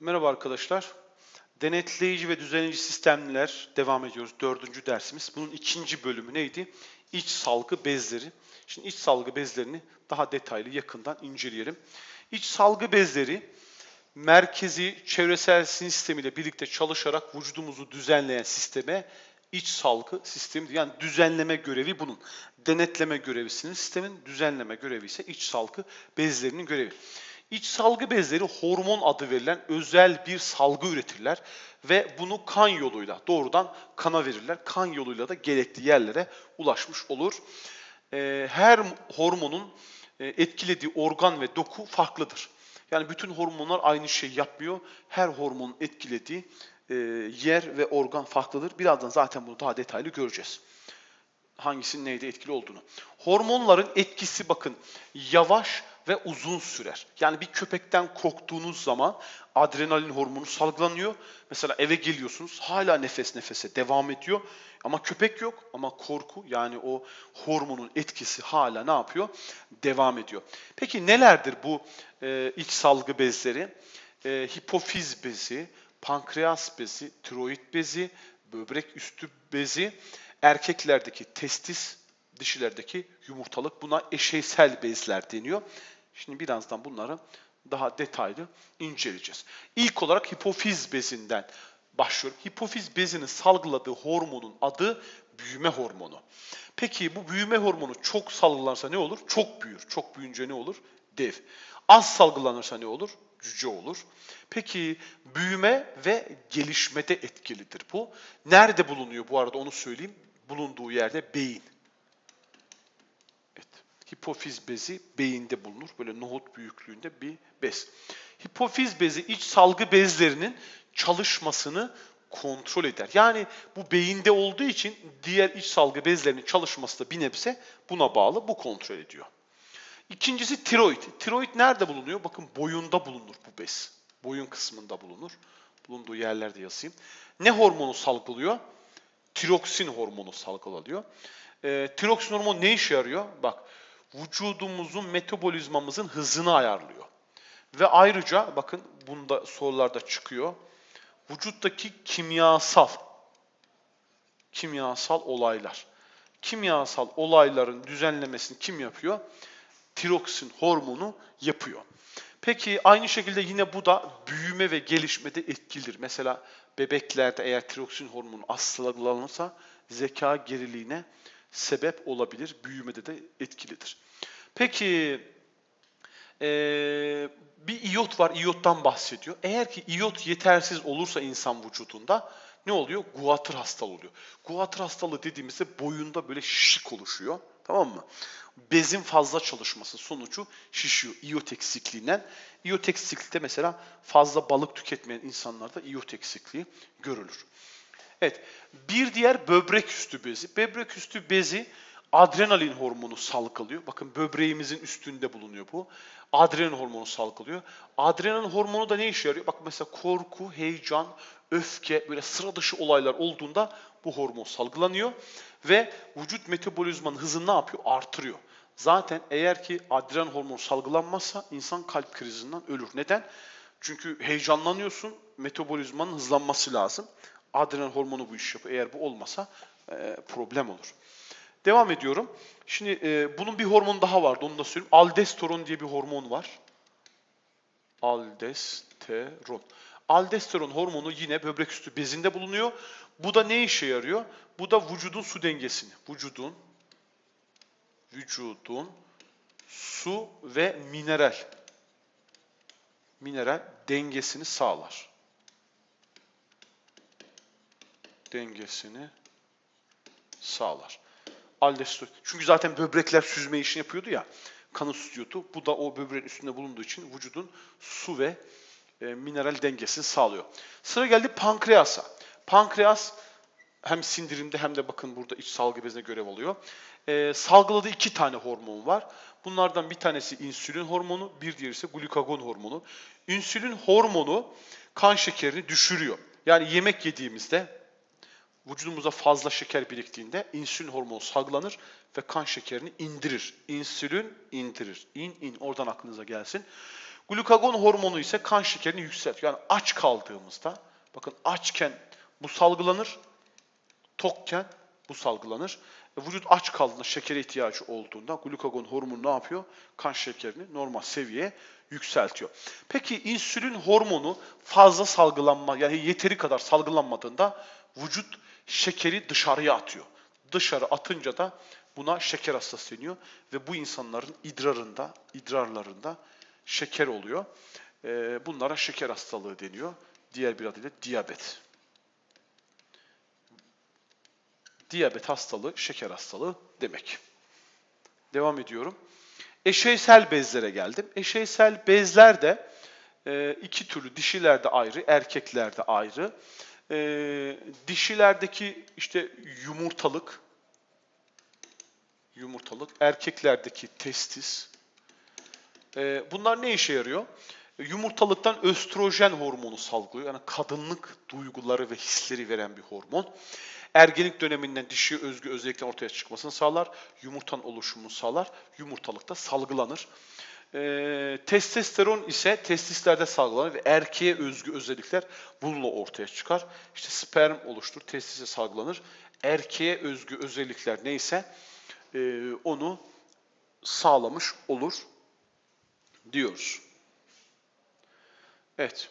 Merhaba arkadaşlar. Denetleyici ve düzenleyici sistemler devam ediyoruz. Dördüncü dersimiz. Bunun ikinci bölümü neydi? İç salgı bezleri. Şimdi iç salgı bezlerini daha detaylı yakından inceleyelim. İç salgı bezleri merkezi çevresel sinir sistemiyle birlikte çalışarak vücudumuzu düzenleyen sisteme iç salgı sistemi yani düzenleme görevi bunun. Denetleme görevi sistemin, düzenleme görevi ise iç salgı bezlerinin görevi. İç salgı bezleri hormon adı verilen özel bir salgı üretirler ve bunu kan yoluyla doğrudan kana verirler. Kan yoluyla da gerekli yerlere ulaşmış olur. Ee, her hormonun e, etkilediği organ ve doku farklıdır. Yani bütün hormonlar aynı şey yapmıyor. Her hormonun etkilediği e, yer ve organ farklıdır. Birazdan zaten bunu daha detaylı göreceğiz hangisinin neyde etkili olduğunu. Hormonların etkisi bakın yavaş ve uzun sürer. Yani bir köpekten korktuğunuz zaman adrenalin hormonu salgılanıyor. Mesela eve geliyorsunuz hala nefes nefese devam ediyor. Ama köpek yok ama korku yani o hormonun etkisi hala ne yapıyor? Devam ediyor. Peki nelerdir bu e, iç salgı bezleri? E, hipofiz bezi, pankreas bezi, tiroid bezi, böbrek üstü bezi, erkeklerdeki testis, dişilerdeki yumurtalık buna eşeysel bezler deniyor. Şimdi birazdan bunları daha detaylı inceleyeceğiz. İlk olarak hipofiz bezinden başlıyorum. Hipofiz bezinin salgıladığı hormonun adı büyüme hormonu. Peki bu büyüme hormonu çok salgılanırsa ne olur? Çok büyür. Çok büyüyünce ne olur? Dev. Az salgılanırsa ne olur? Cüce olur. Peki büyüme ve gelişmede etkilidir bu. Nerede bulunuyor bu arada onu söyleyeyim. Bulunduğu yerde beyin. Hipofiz bezi beyinde bulunur. Böyle nohut büyüklüğünde bir bez. Hipofiz bezi iç salgı bezlerinin çalışmasını kontrol eder. Yani bu beyinde olduğu için diğer iç salgı bezlerinin çalışması da bir nebze buna bağlı. Bu kontrol ediyor. İkincisi tiroid. Tiroid nerede bulunuyor? Bakın boyunda bulunur bu bez. Boyun kısmında bulunur. Bulunduğu yerlerde yazayım. Ne hormonu salgılıyor? Tiroksin hormonu salgılanıyor. E, tiroksin hormonu ne işe yarıyor? Bak vücudumuzun metabolizmamızın hızını ayarlıyor. Ve ayrıca bakın bunda sorularda çıkıyor. Vücuttaki kimyasal kimyasal olaylar. Kimyasal olayların düzenlemesini kim yapıyor? Tiroksin hormonu yapıyor. Peki aynı şekilde yine bu da büyüme ve gelişmede etkilidir. Mesela bebeklerde eğer tiroksin hormonu az salgılanırsa zeka geriliğine sebep olabilir. Büyümede de etkilidir. Peki ee, bir iyot var, iyottan bahsediyor. Eğer ki iyot yetersiz olursa insan vücudunda ne oluyor? Guatr hastalığı oluyor. Guatr hastalığı dediğimizde boyunda böyle şişik oluşuyor. Tamam mı? Bezin fazla çalışması sonucu şişiyor iyot eksikliğinden. İyot eksiklikte mesela fazla balık tüketmeyen insanlarda iyot eksikliği görülür. Evet, bir diğer böbrek üstü bezi. Böbrek üstü bezi adrenalin hormonu salgılıyor. Bakın böbreğimizin üstünde bulunuyor bu. Adrenalin hormonu salgılıyor. Adrenalin hormonu da ne işe yarıyor? Bak mesela korku, heyecan, öfke, böyle sıra dışı olaylar olduğunda bu hormon salgılanıyor ve vücut metabolizmanın hızını ne yapıyor? Artırıyor. Zaten eğer ki adrenalin hormonu salgılanmazsa insan kalp krizinden ölür. Neden? Çünkü heyecanlanıyorsun, metabolizmanın hızlanması lazım. Adrenalin hormonu bu iş yapıyor. Eğer bu olmasa e, problem olur. Devam ediyorum. Şimdi e, bunun bir hormon daha vardı, onu da söyleyeyim. Aldosteron diye bir hormon var. Aldosteron. Aldosteron hormonu yine böbrek üstü bezinde bulunuyor. Bu da ne işe yarıyor? Bu da vücudun su dengesini, vücudun vücudun su ve mineral mineral dengesini sağlar. Dengesini sağlar. Aldosteron. Çünkü zaten böbrekler süzme işini yapıyordu ya. Kanı tutuyordu. Bu da o böbreğin üstünde bulunduğu için vücudun su ve e, mineral dengesini sağlıyor. Sıra geldi pankreasa. Pankreas hem sindirimde hem de bakın burada iç salgı bezine görev alıyor. Ee, salgıladığı iki tane hormon var. Bunlardan bir tanesi insülin hormonu, bir diğeri ise glukagon hormonu. İnsülin hormonu kan şekerini düşürüyor. Yani yemek yediğimizde vücudumuza fazla şeker biriktiğinde insülin hormonu salgılanır ve kan şekerini indirir. İnsülin indirir. İn in oradan aklınıza gelsin. Glukagon hormonu ise kan şekerini yükseltiyor. Yani aç kaldığımızda, bakın açken bu salgılanır, tokken bu salgılanır. E, vücut aç kaldığında, şekere ihtiyacı olduğunda glukagon hormonu ne yapıyor? Kan şekerini normal seviyeye yükseltiyor. Peki insülin hormonu fazla salgılanma, yani yeteri kadar salgılanmadığında vücut şekeri dışarıya atıyor. Dışarı atınca da buna şeker hastası deniyor ve bu insanların idrarında, idrarlarında şeker oluyor. E, bunlara şeker hastalığı deniyor. Diğer bir adıyla diyabet. Diyabet hastalığı, şeker hastalığı demek. Devam ediyorum. Eşeysel bezlere geldim. Eşeysel bezler de e, iki türlü, dişilerde ayrı, erkeklerde ayrı. E, dişilerdeki işte yumurtalık, yumurtalık, erkeklerdeki testis. E, bunlar ne işe yarıyor? Yumurtalıktan östrojen hormonu salgılıyor. Yani kadınlık duyguları ve hisleri veren bir hormon. Ergenlik döneminden dişi özgü özelliklerin ortaya çıkmasını sağlar. Yumurtanın oluşumunu sağlar. Yumurtalıkta salgılanır. Ee, testosteron ise testislerde salgılanır ve erkeğe özgü özellikler bununla ortaya çıkar. İşte sperm oluştur, testise salgılanır. Erkeğe özgü özellikler neyse e, onu sağlamış olur diyoruz. Evet.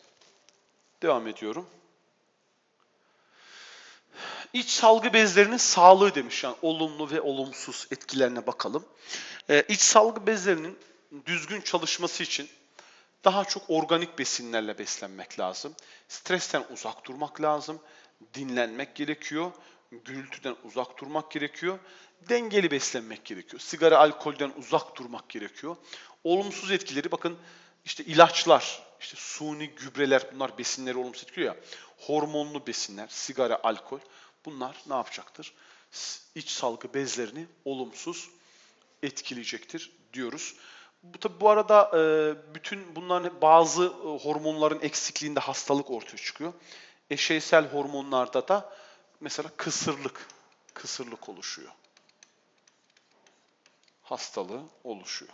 Devam ediyorum. İç salgı bezlerinin sağlığı demiş. Yani olumlu ve olumsuz etkilerine bakalım. Ee, iç salgı bezlerinin düzgün çalışması için daha çok organik besinlerle beslenmek lazım. Stresten uzak durmak lazım. Dinlenmek gerekiyor. Gürültüden uzak durmak gerekiyor. Dengeli beslenmek gerekiyor. Sigara, alkolden uzak durmak gerekiyor. Olumsuz etkileri bakın işte ilaçlar, işte suni gübreler bunlar besinleri olumsuz etkiliyor ya. Hormonlu besinler, sigara, alkol bunlar ne yapacaktır? İç salgı bezlerini olumsuz etkileyecektir diyoruz. Bu tabi bu arada e, bütün bunların bazı e, hormonların eksikliğinde hastalık ortaya çıkıyor. Eşeysel hormonlarda da mesela kısırlık, kısırlık oluşuyor. Hastalığı oluşuyor.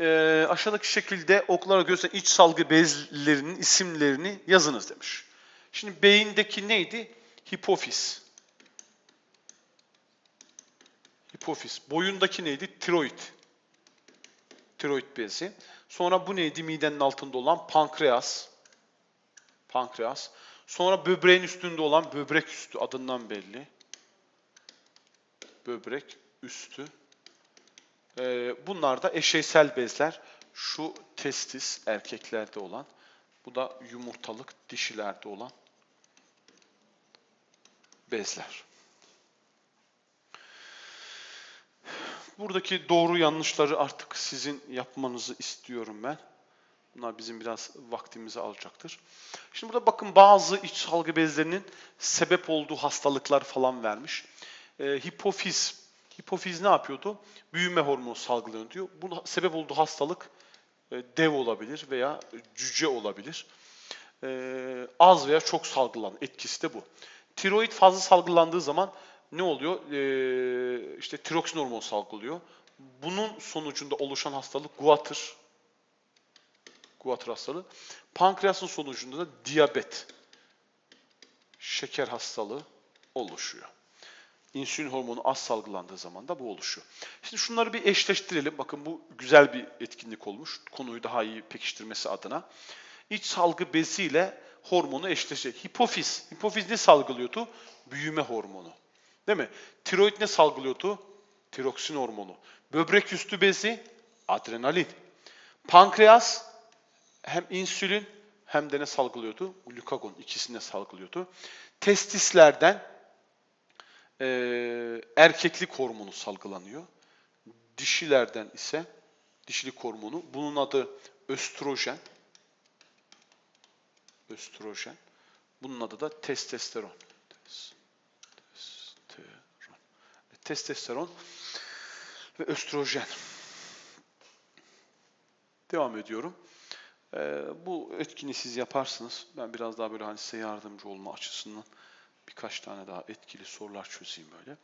E, aşağıdaki şekilde oklara gösteren iç salgı bezlerinin isimlerini yazınız demiş. Şimdi beyindeki neydi? Hipofiz. Hipofiz. Boyundaki neydi? Tiroid. Tiroid bezi. Sonra bu neydi? Midenin altında olan pankreas. Pankreas. Sonra böbreğin üstünde olan böbrek üstü adından belli. Böbrek üstü. Ee, bunlar da eşeysel bezler. Şu testis erkeklerde olan. Bu da yumurtalık dişilerde olan bezler. Buradaki doğru yanlışları artık sizin yapmanızı istiyorum ben. Bunlar bizim biraz vaktimizi alacaktır. Şimdi burada bakın bazı iç salgı bezlerinin sebep olduğu hastalıklar falan vermiş. Ee, hipofiz. Hipofiz ne yapıyordu? Büyüme hormonu salgılıyor diyor. Bunun sebep olduğu hastalık e, dev olabilir veya cüce olabilir. Ee, az veya çok salgılan etkisi de bu. Tiroid fazla salgılandığı zaman ne oluyor? Ee, işte tiroksin hormonu salgılıyor. Bunun sonucunda oluşan hastalık guatr. Guatr hastalığı. Pankreasın sonucunda da diyabet. Şeker hastalığı oluşuyor. İnsülin hormonu az salgılandığı zaman da bu oluşuyor. Şimdi şunları bir eşleştirelim. Bakın bu güzel bir etkinlik olmuş. Konuyu daha iyi pekiştirmesi adına. İç salgı beziyle hormonu eşleşecek. Hipofiz. Hipofiz ne salgılıyordu? Büyüme hormonu. Değil mi? Tiroid ne salgılıyordu? Tiroksin hormonu. Böbrek üstü bezi adrenalin. Pankreas hem insülin hem de ne salgılıyordu? Glukagon ikisini salgılıyordu. Testislerden e, erkeklik hormonu salgılanıyor. Dişilerden ise dişilik hormonu. Bunun adı östrojen. Östrojen. Bunun adı da. Testosteron. Testosteron ve östrojen. Devam ediyorum. Ee, bu etkini siz yaparsınız. Ben biraz daha böyle hani size yardımcı olma açısından Birkaç tane daha etkili sorular çözeyim böyle.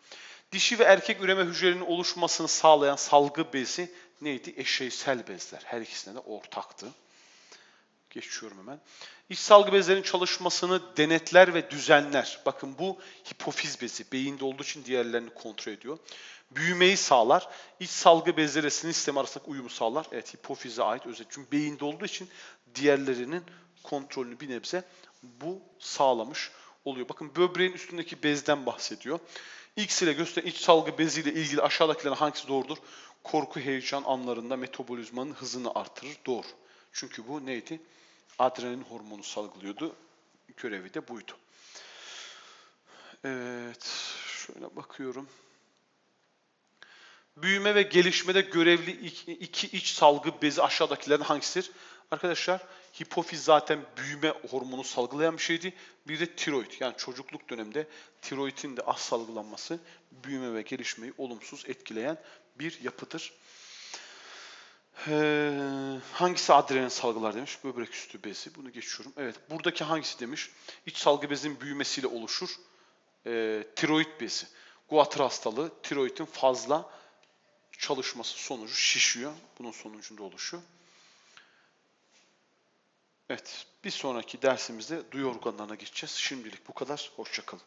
Dişi ve erkek üreme hücrelerinin oluşmasını sağlayan salgı bezi neydi? Eşeysel bezler. Her ikisine de ortaktı. Geçiyorum hemen. İç salgı bezlerinin çalışmasını denetler ve düzenler. Bakın bu hipofiz bezi. Beyinde olduğu için diğerlerini kontrol ediyor. Büyümeyi sağlar. İç salgı bezleri sinir sistemi arasındaki uyumu sağlar. Evet hipofize ait özellik. Çünkü beyinde olduğu için diğerlerinin kontrolünü bir nebze bu sağlamış oluyor. Bakın böbreğin üstündeki bezden bahsediyor. X ile gösteren iç salgı beziyle ilgili aşağıdakilerin hangisi doğrudur? Korku, heyecan anlarında metabolizmanın hızını artırır. Doğru. Çünkü bu neydi? Adrenalin hormonu salgılıyordu. Görevi de buydu. Evet. Şöyle bakıyorum. Büyüme ve gelişmede görevli iki, iki iç salgı bezi aşağıdakilerin hangisidir? Arkadaşlar hipofiz zaten büyüme hormonu salgılayan bir şeydi. Bir de tiroid yani çocukluk döneminde tiroidin de az salgılanması büyüme ve gelişmeyi olumsuz etkileyen bir yapıdır. Ee, hangisi adrenalin salgılar demiş? Böbrek üstü bezi. Bunu geçiyorum. Evet. Buradaki hangisi demiş? İç salgı bezinin büyümesiyle oluşur. Ee, tiroid bezi. Guatr hastalığı tiroidin fazla çalışması sonucu şişiyor. Bunun sonucunda oluşuyor. Evet. Bir sonraki dersimizde duyu organlarına geçeceğiz. Şimdilik bu kadar. Hoşçakalın.